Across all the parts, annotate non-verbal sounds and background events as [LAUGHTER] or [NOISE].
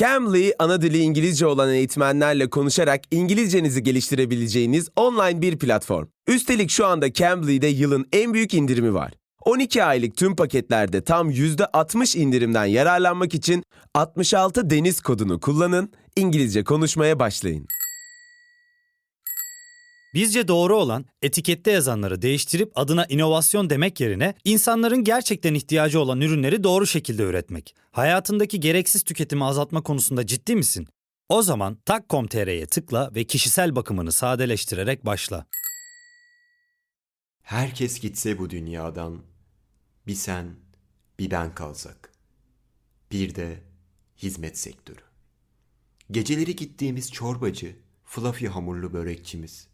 Cambly, ana dili İngilizce olan eğitmenlerle konuşarak İngilizcenizi geliştirebileceğiniz online bir platform. Üstelik şu anda Cambly'de yılın en büyük indirimi var. 12 aylık tüm paketlerde tam %60 indirimden yararlanmak için 66 deniz kodunu kullanın, İngilizce konuşmaya başlayın. Bizce doğru olan etikette yazanları değiştirip adına inovasyon demek yerine insanların gerçekten ihtiyacı olan ürünleri doğru şekilde üretmek. Hayatındaki gereksiz tüketimi azaltma konusunda ciddi misin? O zaman tak.com.tr'ye tıkla ve kişisel bakımını sadeleştirerek başla. Herkes gitse bu dünyadan, bir sen, bir ben kalsak. Bir de hizmet sektörü. Geceleri gittiğimiz çorbacı, fluffy hamurlu börekçimiz.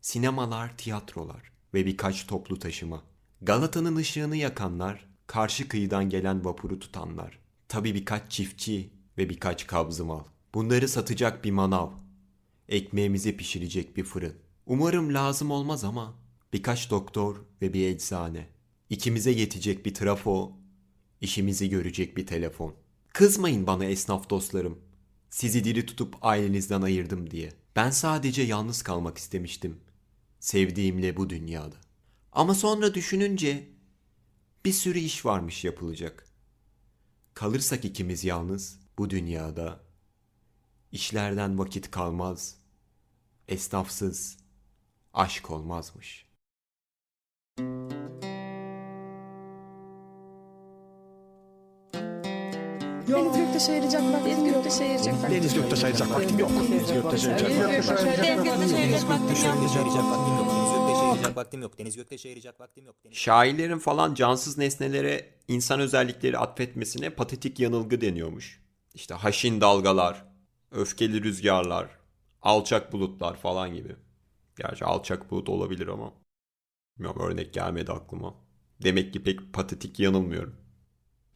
Sinemalar, tiyatrolar ve birkaç toplu taşıma. Galata'nın ışığını yakanlar, karşı kıyıdan gelen vapuru tutanlar. Tabii birkaç çiftçi ve birkaç kabzı mal. Bunları satacak bir manav. Ekmeğimizi pişirecek bir fırın. Umarım lazım olmaz ama birkaç doktor ve bir eczane. İkimize yetecek bir trafo, işimizi görecek bir telefon. Kızmayın bana esnaf dostlarım. Sizi diri tutup ailenizden ayırdım diye. Ben sadece yalnız kalmak istemiştim. Sevdiğimle bu dünyada. Ama sonra düşününce bir sürü iş varmış yapılacak. Kalırsak ikimiz yalnız bu dünyada işlerden vakit kalmaz. Esnafsız aşk olmazmış. Deniz Göktaş'a ayıracak vaktim yok. Göktaş'a ayıracak vaktim Deniz Göktaş'a ayıracak vaktim yok. Deniz Göktaş'a ayıracak vaktim yok. Deniz Göktaş'a ayıracak vaktim yok. Deniz Şairlerin falan cansız nesnelere insan özellikleri atfetmesine patetik yanılgı deniyormuş. İşte haşin dalgalar, öfkeli rüzgarlar, alçak bulutlar falan gibi. Gerçi alçak bulut olabilir ama. Bilmiyorum örnek gelmedi aklıma. Demek ki pek patetik yanılmıyorum.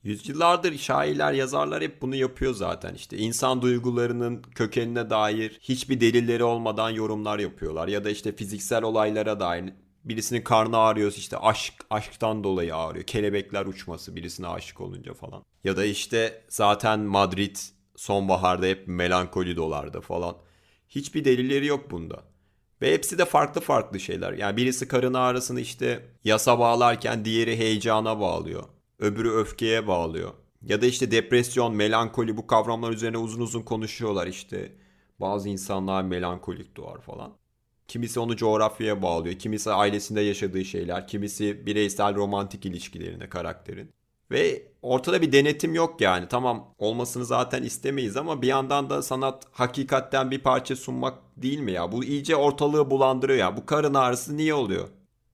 Yüzyıllardır şairler, yazarlar hep bunu yapıyor zaten. İşte insan duygularının kökenine dair hiçbir delilleri olmadan yorumlar yapıyorlar. Ya da işte fiziksel olaylara dair birisinin karnı ağrıyor işte aşk aşktan dolayı ağrıyor. Kelebekler uçması birisine aşık olunca falan. Ya da işte zaten Madrid sonbaharda hep melankoli dolardı falan. Hiçbir delilleri yok bunda. Ve hepsi de farklı farklı şeyler. Yani birisi karın ağrısını işte yasa bağlarken diğeri heyecana bağlıyor. Öbürü öfkeye bağlıyor. Ya da işte depresyon, melankoli bu kavramlar üzerine uzun uzun konuşuyorlar işte. Bazı insanlar melankolik doğar falan. Kimisi onu coğrafyaya bağlıyor. Kimisi ailesinde yaşadığı şeyler. Kimisi bireysel romantik ilişkilerine karakterin. Ve ortada bir denetim yok yani. Tamam olmasını zaten istemeyiz ama bir yandan da sanat hakikatten bir parça sunmak değil mi ya? Bu iyice ortalığı bulandırıyor ya. Bu karın ağrısı niye oluyor?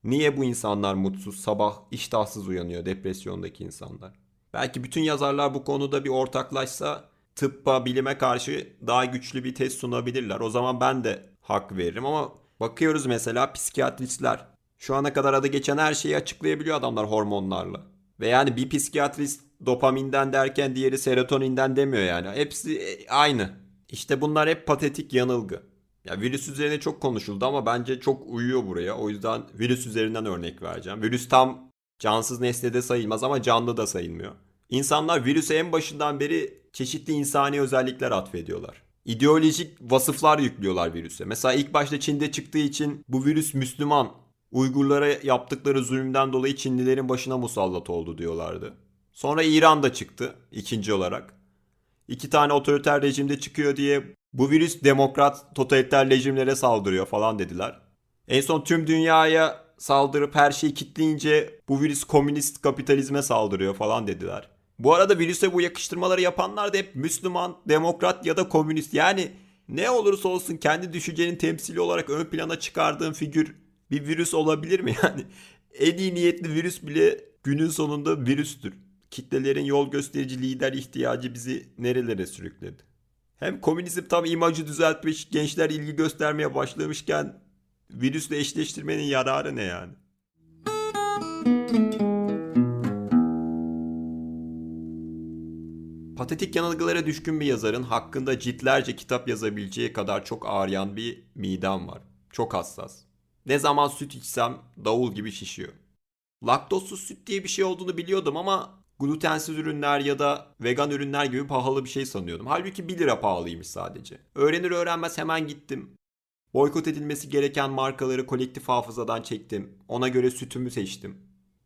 Niye bu insanlar mutsuz, sabah iştahsız uyanıyor depresyondaki insanlar? Belki bütün yazarlar bu konuda bir ortaklaşsa tıbba, bilime karşı daha güçlü bir test sunabilirler. O zaman ben de hak veririm ama bakıyoruz mesela psikiyatristler. Şu ana kadar adı geçen her şeyi açıklayabiliyor adamlar hormonlarla. Ve yani bir psikiyatrist dopaminden derken diğeri serotoninden demiyor yani. Hepsi e, aynı. İşte bunlar hep patetik yanılgı. Ya virüs üzerine çok konuşuldu ama bence çok uyuyor buraya. O yüzden virüs üzerinden örnek vereceğim. Virüs tam cansız nesnede sayılmaz ama canlı da sayılmıyor. İnsanlar virüse en başından beri çeşitli insani özellikler atfediyorlar. İdeolojik vasıflar yüklüyorlar virüse. Mesela ilk başta Çin'de çıktığı için bu virüs Müslüman, Uygurlara yaptıkları zulümden dolayı Çinlilerin başına musallat oldu diyorlardı. Sonra İran'da çıktı ikinci olarak. İki tane otoriter rejimde çıkıyor diye bu virüs demokrat totaliter rejimlere saldırıyor falan dediler. En son tüm dünyaya saldırıp her şeyi kitleyince bu virüs komünist kapitalizme saldırıyor falan dediler. Bu arada virüse bu yakıştırmaları yapanlar da hep Müslüman, demokrat ya da komünist. Yani ne olursa olsun kendi düşüncenin temsili olarak ön plana çıkardığın figür bir virüs olabilir mi? [LAUGHS] Yani en iyi niyetli virüs bile günün sonunda virüstür. Kitlelerin yol gösterici lider ihtiyacı bizi nerelere sürükledi? Hem komünizm tam imajı düzeltmiş, gençler ilgi göstermeye başlamışken virüsle eşleştirmenin yararı ne yani? Patetik yanılgılara düşkün bir yazarın hakkında ciltlerce kitap yazabileceği kadar çok ağrıyan bir midem var. Çok hassas. Ne zaman süt içsem davul gibi şişiyor. Laktozsuz süt diye bir şey olduğunu biliyordum ama glutensiz ürünler ya da vegan ürünler gibi pahalı bir şey sanıyordum. Halbuki 1 lira pahalıymış sadece. Öğrenir öğrenmez hemen gittim. Boykot edilmesi gereken markaları kolektif hafızadan çektim. Ona göre sütümü seçtim.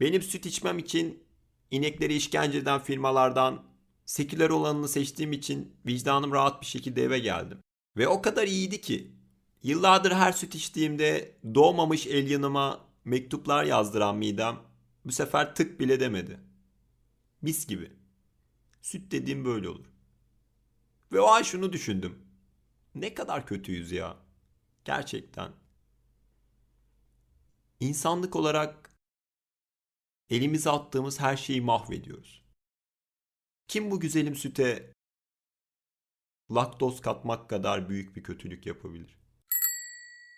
Benim süt içmem için inekleri işkence eden firmalardan seküler olanını seçtiğim için vicdanım rahat bir şekilde eve geldim. Ve o kadar iyiydi ki yıllardır her süt içtiğimde doğmamış el yanıma mektuplar yazdıran midem bu sefer tık bile demedi. Mis gibi. Süt dediğim böyle olur. Ve o an şunu düşündüm. Ne kadar kötüyüz ya. Gerçekten. İnsanlık olarak elimize attığımız her şeyi mahvediyoruz. Kim bu güzelim süte laktoz katmak kadar büyük bir kötülük yapabilir?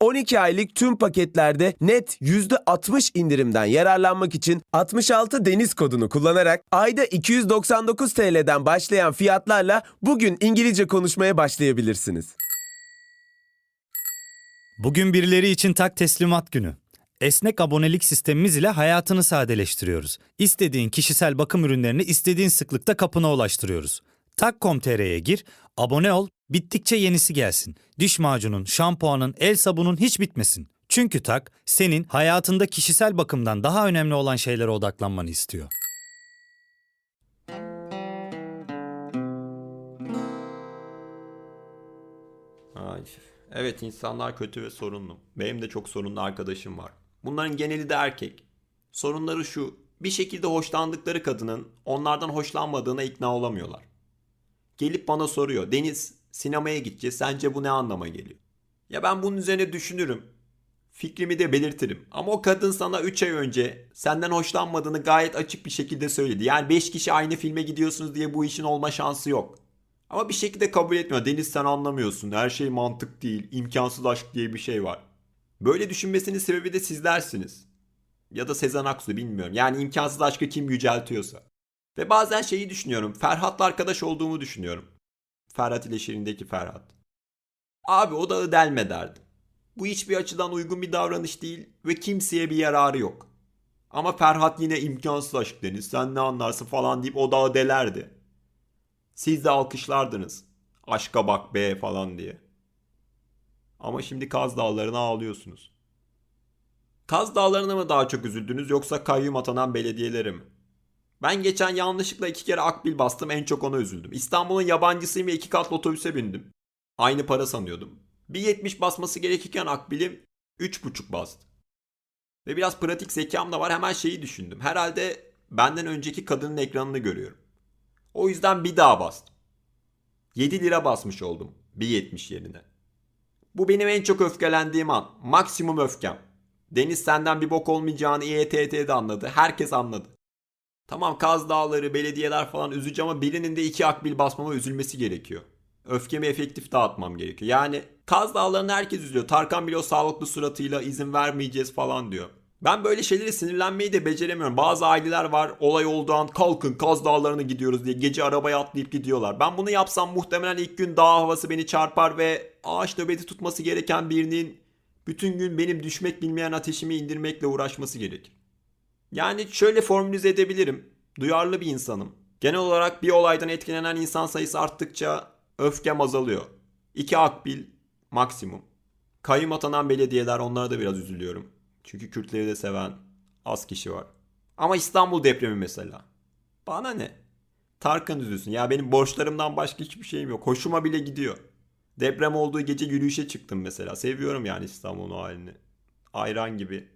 12 aylık tüm paketlerde net %60 indirimden yararlanmak için 66 deniz kodunu kullanarak ayda 299 TL'den başlayan fiyatlarla bugün İngilizce konuşmaya başlayabilirsiniz. Bugün birileri için tak teslimat günü. Esnek abonelik sistemimiz ile hayatını sadeleştiriyoruz. İstediğin kişisel bakım ürünlerini istediğin sıklıkta kapına ulaştırıyoruz. Tak.com.tr'ye gir, abone ol, bittikçe yenisi gelsin. Diş macunun, şampuanın, el sabunun hiç bitmesin. Çünkü Tak, senin hayatında kişisel bakımdan daha önemli olan şeylere odaklanmanı istiyor. Ay, evet insanlar kötü ve sorunlu. Benim de çok sorunlu arkadaşım var. Bunların geneli de erkek. Sorunları şu. Bir şekilde hoşlandıkları kadının onlardan hoşlanmadığına ikna olamıyorlar. Gelip bana soruyor. Deniz sinemaya gideceğiz. Sence bu ne anlama geliyor? Ya ben bunun üzerine düşünürüm. Fikrimi de belirtirim. Ama o kadın sana 3 ay önce senden hoşlanmadığını gayet açık bir şekilde söyledi. Yani 5 kişi aynı filme gidiyorsunuz diye bu işin olma şansı yok. Ama bir şekilde kabul etmiyor. Deniz sen anlamıyorsun. Her şey mantık değil. imkansız aşk diye bir şey var. Böyle düşünmesinin sebebi de sizlersiniz. Ya da Sezen Aksu bilmiyorum. Yani imkansız aşkı kim yüceltiyorsa. Ve bazen şeyi düşünüyorum. Ferhat'la arkadaş olduğumu düşünüyorum. Ferhat ile Şirin'deki Ferhat. Abi o dağı delme derdim. Bu hiçbir açıdan uygun bir davranış değil ve kimseye bir yararı yok. Ama Ferhat yine imkansız aşk Deniz sen ne anlarsın falan deyip o dağı delerdi. Siz de alkışlardınız. Aşka bak be falan diye. Ama şimdi Kaz Dağları'na ağlıyorsunuz. Kaz Dağları'na mı daha çok üzüldünüz yoksa kayyum atanan belediyelere mi? Ben geçen yanlışlıkla iki kere akbil bastım en çok ona üzüldüm. İstanbul'un yabancısıyım ve iki katlı otobüse bindim. Aynı para sanıyordum. Bir 70 basması gerekirken akbilim 3,5 bastı. Ve biraz pratik zekam da var hemen şeyi düşündüm. Herhalde benden önceki kadının ekranını görüyorum. O yüzden bir daha bastım. 7 lira basmış oldum bir 70 yerine. Bu benim en çok öfkelendiğim an. Maksimum öfkem. Deniz senden bir bok olmayacağını İETT'de anladı. Herkes anladı. Tamam Kaz Dağları, belediyeler falan üzücü ama birinin de iki akbil basmama üzülmesi gerekiyor. Öfkemi efektif dağıtmam gerekiyor. Yani Kaz Dağları'nı herkes üzülüyor. Tarkan bile o sağlıklı suratıyla izin vermeyeceğiz falan diyor. Ben böyle şeylere sinirlenmeyi de beceremiyorum. Bazı aileler var olay olduğu an kalkın Kaz Dağları'na gidiyoruz diye gece arabaya atlayıp gidiyorlar. Ben bunu yapsam muhtemelen ilk gün dağ havası beni çarpar ve ağaç nöbeti tutması gereken birinin bütün gün benim düşmek bilmeyen ateşimi indirmekle uğraşması gerekir. Yani şöyle formülize edebilirim. Duyarlı bir insanım. Genel olarak bir olaydan etkilenen insan sayısı arttıkça öfkem azalıyor. İki akbil maksimum. Kayyum atanan belediyeler onlara da biraz üzülüyorum. Çünkü Kürtleri de seven az kişi var. Ama İstanbul depremi mesela. Bana ne? Tarkan üzülsün. Ya benim borçlarımdan başka hiçbir şeyim yok. Hoşuma bile gidiyor. Deprem olduğu gece yürüyüşe çıktım mesela. Seviyorum yani İstanbul'un halini. Ayran gibi.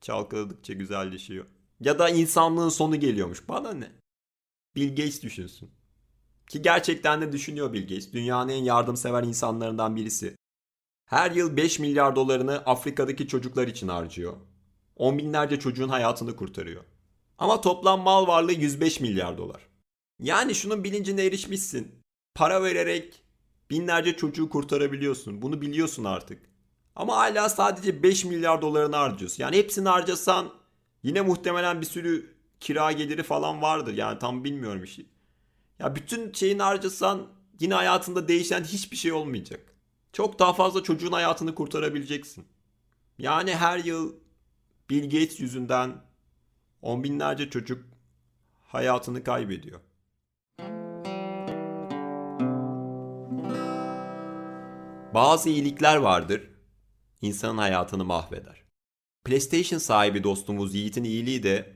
Çalkaladıkça güzelleşiyor. Ya da insanlığın sonu geliyormuş. Bana ne? Bill Gates düşünsün. Ki gerçekten de düşünüyor Bill Gates. Dünyanın en yardımsever insanlarından birisi. Her yıl 5 milyar dolarını Afrika'daki çocuklar için harcıyor. On binlerce çocuğun hayatını kurtarıyor. Ama toplam mal varlığı 105 milyar dolar. Yani şunun bilincine erişmişsin. Para vererek binlerce çocuğu kurtarabiliyorsun. Bunu biliyorsun artık. Ama hala sadece 5 milyar dolarını harcıyorsun. Yani hepsini harcasan yine muhtemelen bir sürü kira geliri falan vardır. Yani tam bilmiyorum işi. Ya bütün şeyini harcasan yine hayatında değişen hiçbir şey olmayacak. Çok daha fazla çocuğun hayatını kurtarabileceksin. Yani her yıl Bill Gates yüzünden on binlerce çocuk hayatını kaybediyor. Bazı iyilikler vardır, insanın hayatını mahveder. PlayStation sahibi dostumuz Yiğit'in iyiliği de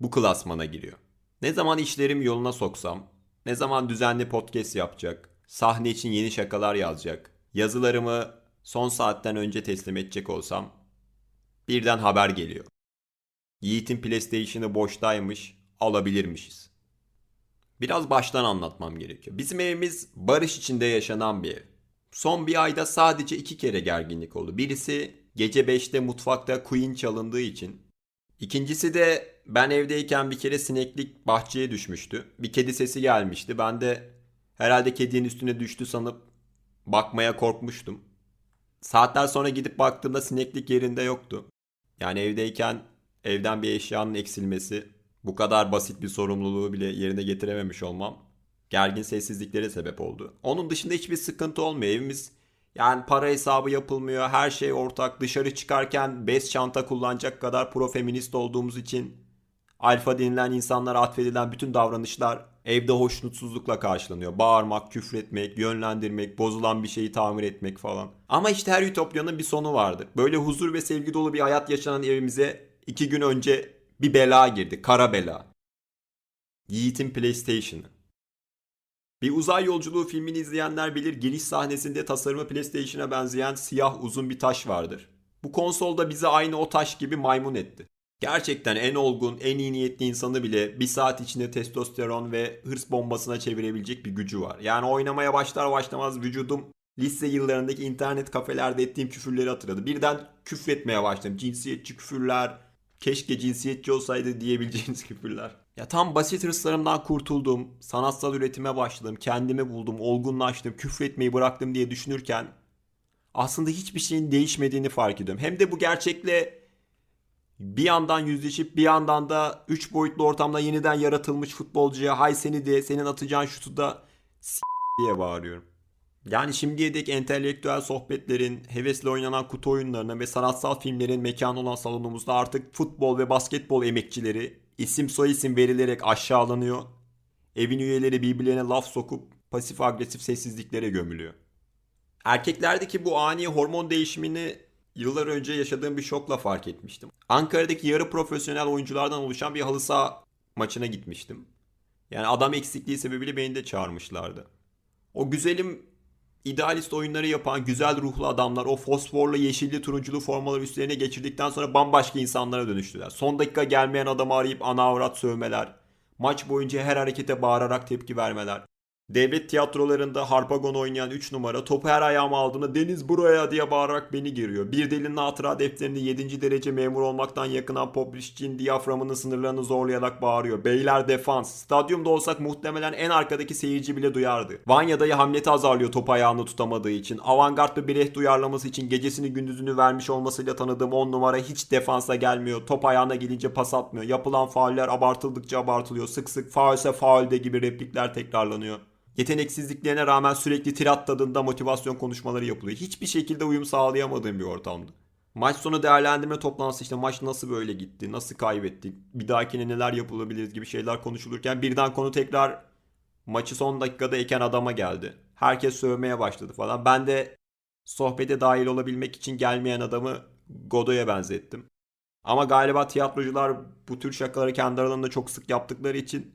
bu klasmana giriyor. Ne zaman işlerim yoluna soksam, ne zaman düzenli podcast yapacak, sahne için yeni şakalar yazacak, yazılarımı son saatten önce teslim edecek olsam birden haber geliyor. Yiğit'in PlayStation'ı boştaymış, alabilirmişiz. Biraz baştan anlatmam gerekiyor. Bizim evimiz barış içinde yaşanan bir ev. Son bir ayda sadece iki kere gerginlik oldu. Birisi gece 5'te mutfakta Queen çalındığı için. İkincisi de ben evdeyken bir kere sineklik bahçeye düşmüştü. Bir kedi sesi gelmişti. Ben de herhalde kedinin üstüne düştü sanıp bakmaya korkmuştum. Saatler sonra gidip baktığımda sineklik yerinde yoktu. Yani evdeyken evden bir eşyanın eksilmesi, bu kadar basit bir sorumluluğu bile yerine getirememiş olmam gergin sessizliklere sebep oldu. Onun dışında hiçbir sıkıntı olmuyor. Evimiz yani para hesabı yapılmıyor. Her şey ortak. Dışarı çıkarken bez çanta kullanacak kadar profeminist olduğumuz için alfa denilen insanlara atfedilen bütün davranışlar evde hoşnutsuzlukla karşılanıyor. Bağırmak, küfretmek, yönlendirmek, bozulan bir şeyi tamir etmek falan. Ama işte her ütopyanın bir sonu vardır. Böyle huzur ve sevgi dolu bir hayat yaşanan evimize iki gün önce bir bela girdi. Kara bela. Yiğit'in PlayStation'ı. Bir uzay yolculuğu filmini izleyenler bilir giriş sahnesinde tasarımı PlayStation'a benzeyen siyah uzun bir taş vardır. Bu konsolda bizi aynı o taş gibi maymun etti. Gerçekten en olgun, en iyi niyetli insanı bile bir saat içinde testosteron ve hırs bombasına çevirebilecek bir gücü var. Yani oynamaya başlar başlamaz vücudum lise yıllarındaki internet kafelerde ettiğim küfürleri hatırladı. Birden küfretmeye başladım. Cinsiyetçi küfürler, keşke cinsiyetçi olsaydı diyebileceğiniz [LAUGHS] küfürler. Ya tam basit hırslarımdan kurtuldum, sanatsal üretime başladım, kendimi buldum, olgunlaştım, küfretmeyi bıraktım diye düşünürken aslında hiçbir şeyin değişmediğini fark ediyorum. Hem de bu gerçekle bir yandan yüzleşip bir yandan da 3 boyutlu ortamda yeniden yaratılmış futbolcuya hay seni de senin atacağın şutu da s- diye bağırıyorum. Yani şimdiye dek entelektüel sohbetlerin, hevesle oynanan kutu oyunlarına ve sanatsal filmlerin mekanı olan salonumuzda artık futbol ve basketbol emekçileri isim soy isim verilerek aşağılanıyor. Evin üyeleri birbirlerine laf sokup pasif agresif sessizliklere gömülüyor. Erkeklerdeki bu ani hormon değişimini yıllar önce yaşadığım bir şokla fark etmiştim. Ankara'daki yarı profesyonel oyunculardan oluşan bir halı saha maçına gitmiştim. Yani adam eksikliği sebebiyle beni de çağırmışlardı. O güzelim idealist oyunları yapan güzel ruhlu adamlar o fosforlu yeşilli turunculu formaları üstlerine geçirdikten sonra bambaşka insanlara dönüştüler. Son dakika gelmeyen adamı arayıp ana avrat sövmeler. Maç boyunca her harekete bağırarak tepki vermeler. Devlet tiyatrolarında harpagon oynayan 3 numara topu her ayağıma aldığında Deniz buraya diye bağırarak beni giriyor. Bir delinin hatıra defterinde 7. derece memur olmaktan yakınan Poprişçi'nin diyaframının sınırlarını zorlayarak bağırıyor. Beyler defans. Stadyumda olsak muhtemelen en arkadaki seyirci bile duyardı. Vanya'dayı Hamlet'i azarlıyor top ayağını tutamadığı için. Avantgard bir Brecht uyarlaması için gecesini gündüzünü vermiş olmasıyla tanıdığım 10 numara hiç defansa gelmiyor. Top ayağına gelince pas atmıyor. Yapılan fauller abartıldıkça abartılıyor. Sık sık faulse faulde gibi replikler tekrarlanıyor. Yeteneksizliklerine rağmen sürekli tirat tadında motivasyon konuşmaları yapılıyor. Hiçbir şekilde uyum sağlayamadığım bir ortamdı. Maç sonu değerlendirme toplantısı işte maç nasıl böyle gitti, nasıl kaybettik, bir dahakine neler yapılabilir gibi şeyler konuşulurken birden konu tekrar maçı son dakikada eken adama geldi. Herkes sövmeye başladı falan. Ben de sohbete dahil olabilmek için gelmeyen adamı Godoy'a benzettim. Ama galiba tiyatrocular bu tür şakaları kendi aralarında çok sık yaptıkları için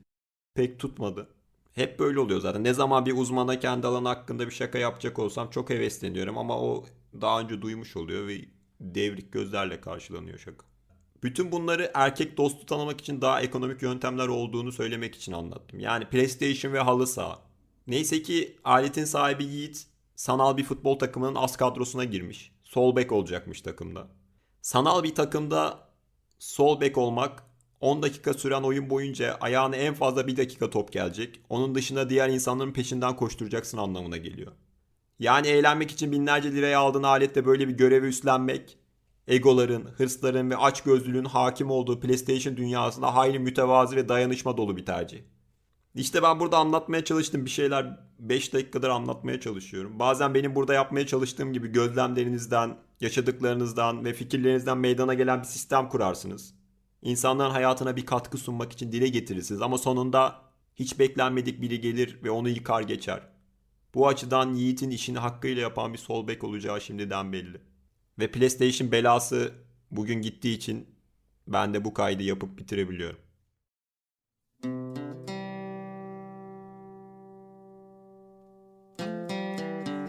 pek tutmadı. Hep böyle oluyor zaten. Ne zaman bir uzmana kendi alanı hakkında bir şaka yapacak olsam çok hevesleniyorum ama o daha önce duymuş oluyor ve devrik gözlerle karşılanıyor şaka. Bütün bunları erkek dostu tanımak için daha ekonomik yöntemler olduğunu söylemek için anlattım. Yani PlayStation ve halı saha. Neyse ki aletin sahibi Yiğit sanal bir futbol takımının az kadrosuna girmiş. Sol bek olacakmış takımda. Sanal bir takımda sol bek olmak 10 dakika süren oyun boyunca ayağına en fazla 1 dakika top gelecek. Onun dışında diğer insanların peşinden koşturacaksın anlamına geliyor. Yani eğlenmek için binlerce liraya aldığın aletle böyle bir görevi üstlenmek, egoların, hırsların ve açgözlülüğün hakim olduğu PlayStation dünyasında hayli mütevazi ve dayanışma dolu bir tercih. İşte ben burada anlatmaya çalıştım bir şeyler 5 dakikadır anlatmaya çalışıyorum. Bazen benim burada yapmaya çalıştığım gibi gözlemlerinizden, yaşadıklarınızdan ve fikirlerinizden meydana gelen bir sistem kurarsınız. İnsanların hayatına bir katkı sunmak için dile getirirsiniz ama sonunda hiç beklenmedik biri gelir ve onu yıkar geçer. Bu açıdan Yiğit'in işini hakkıyla yapan bir sol bek olacağı şimdiden belli. Ve PlayStation belası bugün gittiği için ben de bu kaydı yapıp bitirebiliyorum.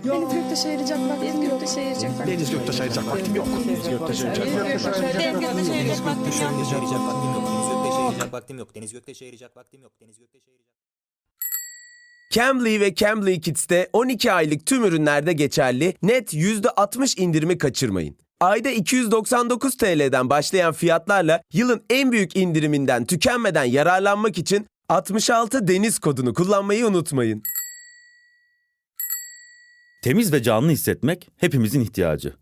Deniz Göktaş'a ayıracak vaktim yok. Deniz Göktaş'a ayıracak vaktim yok. Deniz Göktaş'a ayıracak vaktim yok. Deniz Göktaş'a ayıracak vaktim yok. Deniz Göktaş'a ayıracak vaktim yok. Deniz Göktaş'a ayıracak Cambly ve Cambly Kids'te 12 aylık tüm ürünlerde geçerli net %60 indirimi kaçırmayın. Ayda 299 TL'den başlayan fiyatlarla yılın en büyük indiriminden tükenmeden yararlanmak için 66 deniz kodunu kullanmayı unutmayın. Temiz ve canlı hissetmek hepimizin ihtiyacı.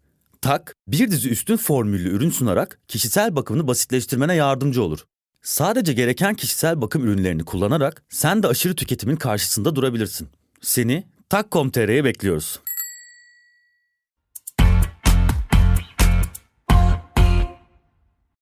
Tak, bir dizi üstün formüllü ürün sunarak kişisel bakımını basitleştirmene yardımcı olur. Sadece gereken kişisel bakım ürünlerini kullanarak sen de aşırı tüketimin karşısında durabilirsin. Seni Tak.com.tr'ye bekliyoruz.